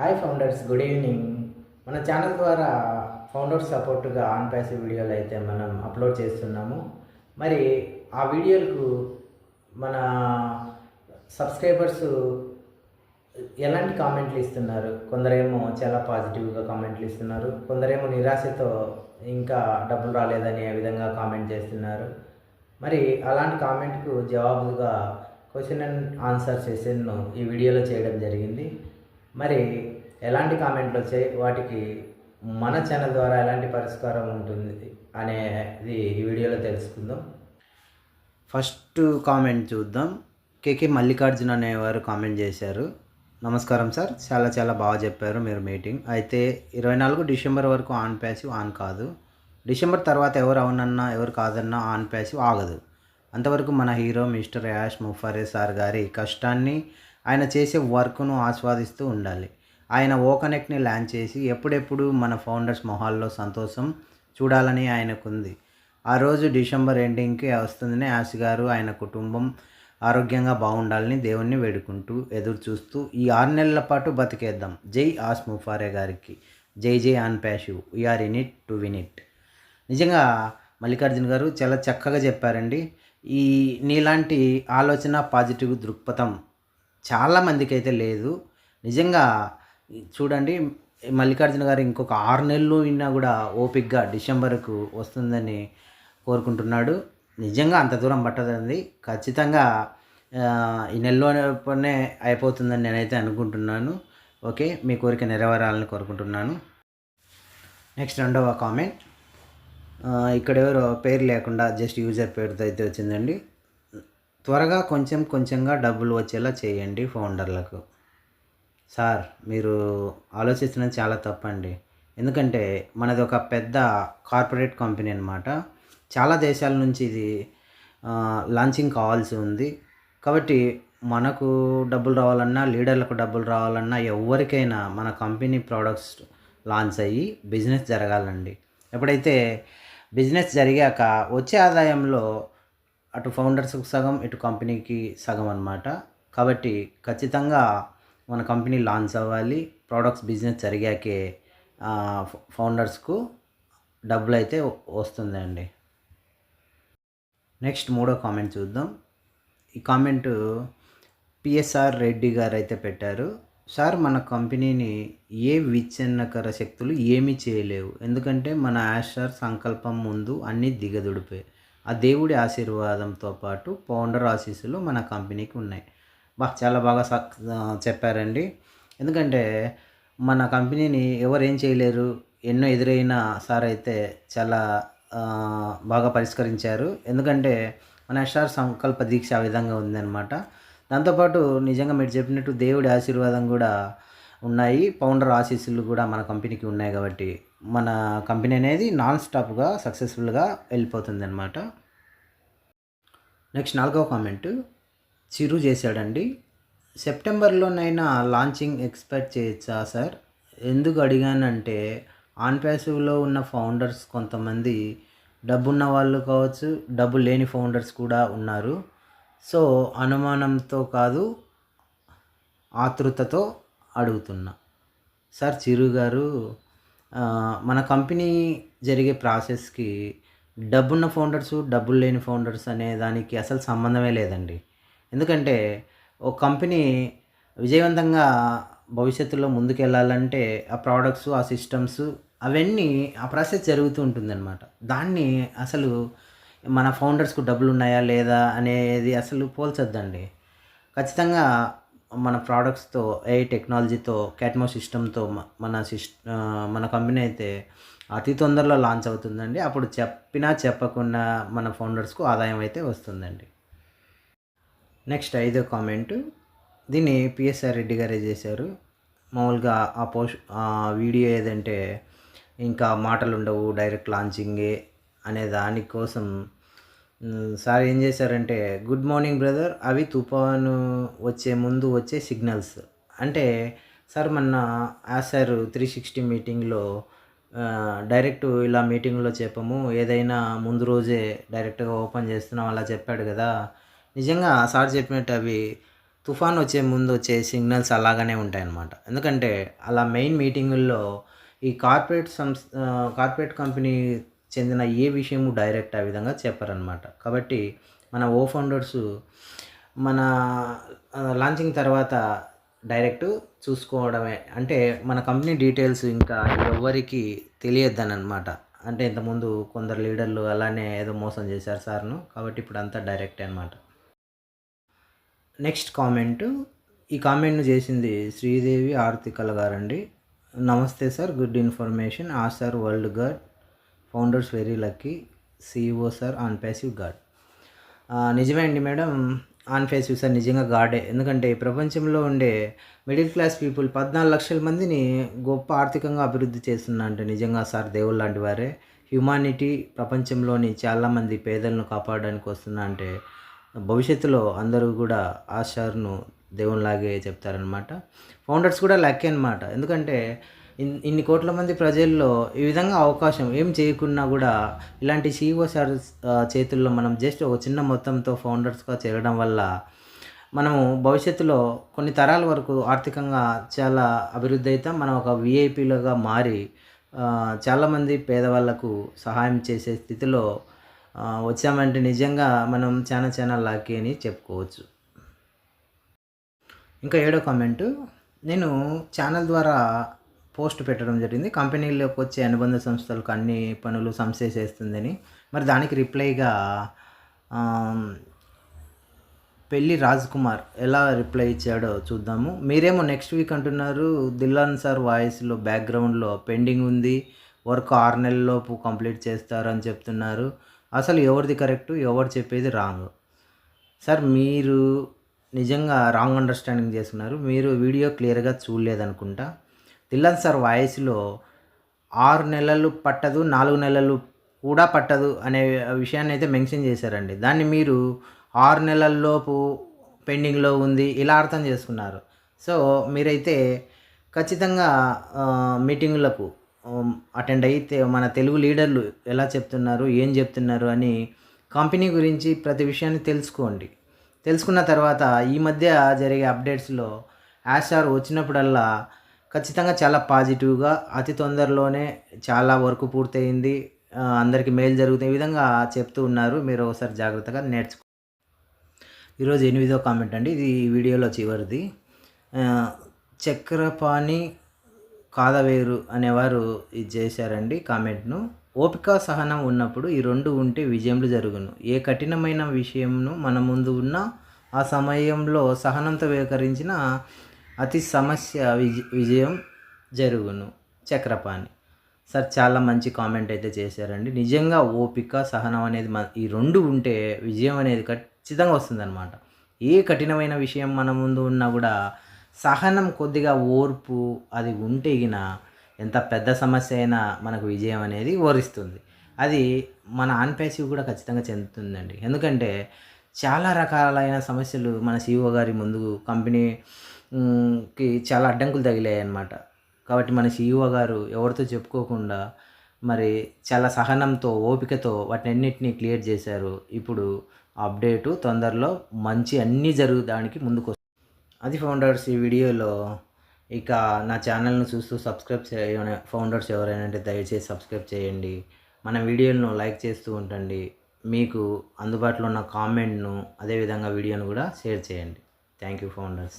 Hi founders good evening మన channel ద్వారా founders సపోర్ట్గా ఆన్ ప్యాసివ్ వీడియోలు అయితే మనం అప్లోడ్ చేస్తున్నాము. మరి ఆ వీడియోలకు మన సబ్స్క్రైబర్స్ ఎలాంటి కామెంట్లు ఇస్తున్నారు? కొందరేమో చాలా పాజిటివ్గా కామెంట్లు ఇస్తున్నారు. కొందరేమో నిరాశతో ఇంకా డబ్బులు రాలేదని ఆ విధంగా కామెంట్ చేస్తున్నారు? మరి అలాంటి కామెంట్కు జవాబుగా క్వశ్చన్ అండ్ ఆన్సర్ సెషన్ను ఈ వీడియోలో చేయడం జరిగింది. మరి ఎలాంటి కామెంట్లు వచ్చాయి? వాటికి మన ఛానల్ ద్వారా ఎలాంటి పరిష్కారం ఉంటుంది? అనేది ఈ వీడియోలో తెలుసుకుందాం. ఫస్ట్ కామెంట్ చూద్దాం. కేకే మల్లికార్జున అనేవారు కామెంట్ చేశారు. నమస్కారం సార్. చాలా చాలా బాగా చెప్పారు మీరు మీటింగ్ అయితే ఇరవై నాలుగు డిసెంబర్ వరకు ఆన్ ప్యాసివ్ ఆన్ కాదు. డిసెంబర్ తర్వాత ఎవరు అవునన్నా ఎవరు కాదన్నా ఆన్ ప్యాసివ్ ఆగదు. అంతవరకు మన hero mister Yash Mufare sir గారి కష్టాన్ని ఆయన చేసే వర్క్ను ఆస్వాదిస్తూ ఉండాలి. ఆయన ఓకనెక్ట్ని లాంచ్ ల్యాండ్ చేసి ఎప్పుడెప్పుడు మన ఫౌండర్స్ మొహాల్లో సంతోషం చూడాలని ఆయనకుంది. ఆ రోజు డిసెంబర్ ఎండింగ్కి వస్తుందని ఆశ గారు ఆయన కుటుంబం ఆరోగ్యంగా బాగుండాలని దేవుణ్ణి వేడుకుంటూ ఎదురు చూస్తూ ఈ ఆరు నెలల పాటు బతికేద్దాం. జై ఆస్ ముఫారే గారికి. Jai jai on passive we're in it to win it నిజంగా మల్లికార్జున గారు చాలా చక్కగా చెప్పారండి. ఈ నీలాంటి ఆలోచన పాజిటివ్ దృక్పథం చాలామందికి అయితే లేదు. నిజంగా చూడండి మల్లికార్జున గారు ఇంకొక ఆరు నెలలు విన్నా కూడా ఓపిక్గా డిసెంబర్కు వస్తుందని కోరుకుంటున్నాడు. నిజంగా అంత దూరం పట్టదండి. ఖచ్చితంగా ఈ నెలలోనే అయిపోతుందని నేనైతే అనుకుంటున్నాను. ఓకే మీ కోరిక నెరవేరాలని కోరుకుంటున్నాను. నెక్స్ట్ రెండవ కామెంట్. ఇక్కడ ఎవరో పేరు లేకుండా జస్ట్ యూజర్ పేరుతో అయితే వచ్చిందండి. త్వరగా కొంచెం కొంచెంగా డబ్బులు వచ్చేలా చేయండి ఫౌండర్లకు సార్ మీరు ఆలోచిస్తున్నది చాలా తప్పండి. ఎందుకంటే మనది ఒక పెద్ద కార్పొరేట్ కంపెనీ అనమాట చాలా దేశాల నుంచి ఇది లాంచింగ్ కావాల్సి ఉంది. కాబట్టి మనకు డబ్బులు రావాలన్నా లీడర్లకు డబ్బులు రావాలన్నా ఎవరికైనా మన కంపెనీ ప్రోడక్ట్స్ లాంచ్ అయ్యి బిజినెస్ జరగాలండి. ఎప్పుడైతే బిజినెస్ జరిగాక వచ్చే ఆదాయంలో అటు ఫౌండర్స్కి సగం ఇటు కంపెనీకి సగం అన్నమాట. కాబట్టి ఖచ్చితంగా మన కంపెనీ లాంచ్ అవ్వాలి. ప్రోడక్ట్స్ బిజినెస్ జరిగాకే ఫౌండర్స్కు డబ్బులు అయితే వస్తుందండి. నెక్స్ట్ మూడో కామెంట్ చూద్దాం. ఈ కామెంటు పిఎస్ఆర్ రెడ్డి గారు అయితే పెట్టారు. సార్ మన కంపెనీని ఏ విచ్ఛిన్నకర శక్తులు ఏమీ చేయలేవు. ఎందుకంటే మన ఆశార్ సంకల్పం ముందు అన్నీ దిగదుడిపోయి ఆ దేవుడి ఆశీర్వాదంతో పాటు పౌండర్ ఆశీస్సులు మన కంపెనీకి ఉన్నాయి. బా చాలా బాగా సక్ చెప్పారండి. ఎందుకంటే మన కంపెనీని ఎవరు ఏం చేయలేరు ఎన్నో ఎదురైన సార్ అయితే చాలా బాగా పరిష్కరించారు. ఎందుకంటే మన ఎస్ఆర్ సంకల్ప దీక్ష ఆ విధంగా ఉందన్నమాట. దాంతోపాటు నిజంగా మీరు చెప్పినట్టు దేవుడి ఆశీర్వాదం కూడా ఉన్నాయి. పౌండర్ ఆశీస్సులు కూడా మన కంపెనీకి ఉన్నాయి కాబట్టి మన కంపెనీ అనేది నాన్ స్టాప్గా సక్సెస్ఫుల్గా వెళ్ళిపోతుంది అనమాట నెక్స్ట్ నాలుగవ కామెంట్. చిరు చేశాడండి. సెప్టెంబర్లోనైనా లాంచింగ్ ఎక్స్పెక్ట్ చేయొచ్చా సార్? ఎందుకు అడిగానంటే ఆన్ ప్యాసివ్లో ఉన్న ఫౌండర్స్ కొంతమంది డబ్బున్న వాళ్ళు కావచ్చు డబ్బు లేని ఫౌండర్స్ కూడా ఉన్నారు. సో అనుమానంతో కాదు ఆతృతతో అడుగుతున్నా. సార్ చిరు గారు మన కంపెనీ జరిగే ప్రాసెస్కి డబ్బున్న ఫౌండర్స్ డబ్బులు లేని ఫౌండర్స్ అనే దానికి అసలు సంబంధమే లేదండి. ఎందుకంటే ఒక కంపెనీ విజయవంతంగా భవిష్యత్తులో ముందుకెళ్ళాలంటే ఆ ప్రోడక్ట్స్ ఆ సిస్టమ్స్ అవన్నీ ఆ ప్రాసెస్ జరుగుతూ ఉంటుందన్నమాట. దాన్ని అసలు మన ఫౌండర్స్కు డబ్బులు ఉన్నాయా లేదా అనేది అసలు పోల్చొద్దండి. ఖచ్చితంగా మన ప్రోడక్ట్స్తో ఏ టెక్నాలజీతో క్యాట్మో సిస్టమ్తో మన సిస్ మన కంపెనీ అయితే అతి తొందరలో లాంచ్ అవుతుందండి. అప్పుడు చెప్పినా చెప్పకుండా మన ఫౌండర్స్కు ఆదాయం అయితే వస్తుందండి. నెక్స్ట్ ఐదో కామెంట్. దీన్ని పిఎస్ఆర్ రెడ్డి గారే చేశారు. మామూలుగా ఆ పోస్ట్ ఆ వీడియో ఏదంటే ఇంకా మాటలు ఉండవు డైరెక్ట్ లాంచింగే అనే దానికోసం సార్ ఏం చేశారంటే గుడ్ మార్నింగ్ బ్రదర్ అవి తుఫాను వచ్చే ముందు వచ్చే సిగ్నల్స్. అంటే సార్ మొన్న సార్ త్రీ సిక్స్టీ మీటింగ్లో డైరెక్ట్ ఇలా మీటింగ్లో చెప్పము ఏదైనా ముందు రోజే డైరెక్ట్గా ఓపెన్ చేస్తున్నాం అలా చెప్పాడు కదా నిజంగా సార్ చెప్పినట్టు అవి తుఫాన్ వచ్చే ముందు వచ్చే సిగ్నల్స్ అలాగనే ఉంటాయన్నమాట. ఎందుకంటే అలా మెయిన్ మీటింగుల్లో ఈ కార్పొరేట్ సంస్థ కార్పొరేట్ కంపెనీ చెందిన ఏ విషయము డైరెక్ట్ ఆ విధంగా చెప్పారనమాట కాబట్టి మన ఓ ఫౌండర్స్ మన లాంచింగ్ తర్వాత డైరెక్ట్ చూసుకోవడమే. అంటే మన కంపెనీ డీటెయిల్స్ ఇంకా ఎవరికి తెలియద్దని అనమాట అంటే ఇంతకుముందు కొందరు లీడర్లు అలానే ఏదో మోసం చేశారు సార్ను. కాబట్టి ఇప్పుడు అంతా డైరెక్ట్ అనమాట నెక్స్ట్ కామెంట్. ఈ కామెంట్ను చేసింది శ్రీదేవి ఆర్తికల గారండి. నమస్తే సార్ గుడ్ ఇన్ఫర్మేషన్. ఆ sir world guard founders very lucky. CEO sir on passive guard నిజమే అండి మేడం. ఆన్ ఫేసివ్ సార్ నిజంగా గాడే. ఎందుకంటే ప్రపంచంలో ఉండే మిడిల్ క్లాస్ పీపుల్ పద్నాలుగు లక్షల మందిని గొప్ప ఆర్థికంగా అభివృద్ధి చేస్తున్నా అంటే నిజంగా సార్ దేవుళ్ళు లాంటి వారే. హ్యుమానిటీ ప్రపంచంలోని చాలామంది పేదలను కాపాడడానికి వస్తున్నా అంటే భవిష్యత్తులో అందరూ కూడా ఆ సార్ను దేవునిలాగే చెప్తారనమాట ఫౌండర్స్ కూడా లక్కీ అనమాట ఎందుకంటే ఇన్- ఇన్ని కోట్ల మంది ప్రజల్లో ఈ విధంగా అవకాశం ఏం చేయకున్నా కూడా ఇలాంటి సీఈఓ సార్ చేతుల్లో మనం జస్ట్ ఒక చిన్న మొత్తంతో ఫౌండర్స్గా చేరడం వల్ల మనము భవిష్యత్తులో కొన్ని తరాల వరకు ఆర్థికంగా చాలా అభివృద్ధి అవుతాం మనం ఒక విఐపీలుగా మారి చాలామంది పేదవాళ్ళకు సహాయం చేసే స్థితిలో వచ్చామంటే నిజంగా మనం చాలా చాలా లాకీ అని చెప్పుకోవచ్చు. ఇంకా ఏడో కామెంట్ నేను ఛానల్ ద్వారా పోస్ట్ పెట్టడం జరిగింది. కంపెనీలోకి వచ్చే అనుబంధ సంస్థలకు అన్ని పనులు సంస్థ చేస్తుందని మరి దానికి రిప్లైగా పెళ్ళి రాజ్ కుమార్ ఎలా రిప్లై ఇచ్చాడో చూద్దాము. మీరేమో నెక్స్ట్ వీక్ అంటున్నారు. దిల్లాన్ సార్ వాయిస్లో బ్యాక్గ్రౌండ్లో పెండింగ్ ఉంది. వర్క్ ఆరు నెలలలోపు కంప్లీట్ చేస్తారు అని చెప్తున్నారు. అసలు ఎవరిది కరెక్ట్ ఎవరు చెప్పేది రాంగ్. సార్ మీరు నిజంగా రాంగ్ అండర్స్టాండింగ్ చేసుకున్నారు మీరు వీడియో క్లియర్గా చూడలేదనుకుంటా. తిల్లన్ సార్ వాయిస్లో ఆరు నెలలు పట్టదు నాలుగు నెలలు కూడా పట్టదు అనే విషయాన్ని అయితే మెన్షన్ చేశారండి. దాన్ని మీరు ఆరు నెలల్లోపు పెండింగ్లో ఉంది ఇలా అర్థం చేసుకున్నారు. సో మీరైతే ఖచ్చితంగా మీటింగ్లకు మీటింగులకు అటెండ్ అయితే మన తెలుగు లీడర్లు ఎలా చెప్తున్నారు ఏం చెప్తున్నారు అని కంపెనీ గురించి ప్రతి విషయాన్ని తెలుసుకోండి. తెలుసుకున్న తర్వాత ఈ మధ్య జరిగే అప్డేట్స్లో యాషార్ వచ్చినప్పుడల్లా ఖచ్చితంగా చాలా పాజిటివ్గా అతి తొందరలోనే చాలా వర్క్ పూర్తయింది. అందరికీ మేలు జరుగుతుంది ఈ విధంగా చెప్తూ ఉన్నారు. మీరు ఒకసారి జాగ్రత్తగా నేర్చుకో. ఈరోజు ఎనిమిదో కామెంట్ అండి. ఇది ఈ వీడియోలో చివరిది. చక్రపాణి కాదవేరు అనేవారు ఇది చేశారండి కామెంట్ను. ఓపిక సహనం ఉన్నప్పుడు ఈ రెండు ఉంటే విజయములు జరుగును. ఏ కఠినమైన విషయంను మన ముందు ఉన్న ఆ సమయంలో సహనంతో వ్యవహరించిన అతి సమస్య విజ విజయం జరుగును. చక్రపాణి. సార్ చాలా మంచి కామెంట్ అయితే చేశారండి. నిజంగా ఓపిక సహనం అనేది మన ఈ రెండు ఉంటే విజయం అనేది ఖచ్చితంగా వస్తుందన్నమాట. ఏ కఠినమైన విషయం మన ముందు ఉన్నా కూడా సహనం కొద్దిగా ఓర్పు అది ఉంటే గిన ఎంత పెద్ద సమస్య అయినా మనకు విజయం అనేది వరిస్తుంది. అది మన ఆన్పేసివ్ కూడా ఖచ్చితంగా చెందుతుందండి. ఎందుకంటే చాలా రకాలైన సమస్యలు మన సీఓ గారి ముందు కంపెనీకి చాలా అడ్డంకులు తగిలాయి అన్నమాట కాబట్టి మన సీఈఓ గారు ఎవరితో చెప్పుకోకుండా మరి చాలా సహనంతో ఓపికతో వాటినన్నిటినీ క్లియర్ చేశారు. ఇప్పుడు అప్డేటు తొందరలో మంచి అన్నీ జరగడానికి ముందుకు అది ఫౌండర్స్ ఈ వీడియోలో ఇక నా ఛానల్ను చూస్తూ సబ్స్క్రైబ్ చేయని ఫౌండర్స్ ఎవరైనా అంటే దయచేసి సబ్స్క్రైబ్ చేయండి. మన వీడియోలను లైక్ చేస్తూ ఉండండి. మీకు అందుబాటులో ఉన్న కామెంట్ను అదేవిధంగా వీడియోను కూడా షేర్ చేయండి. Thank you founders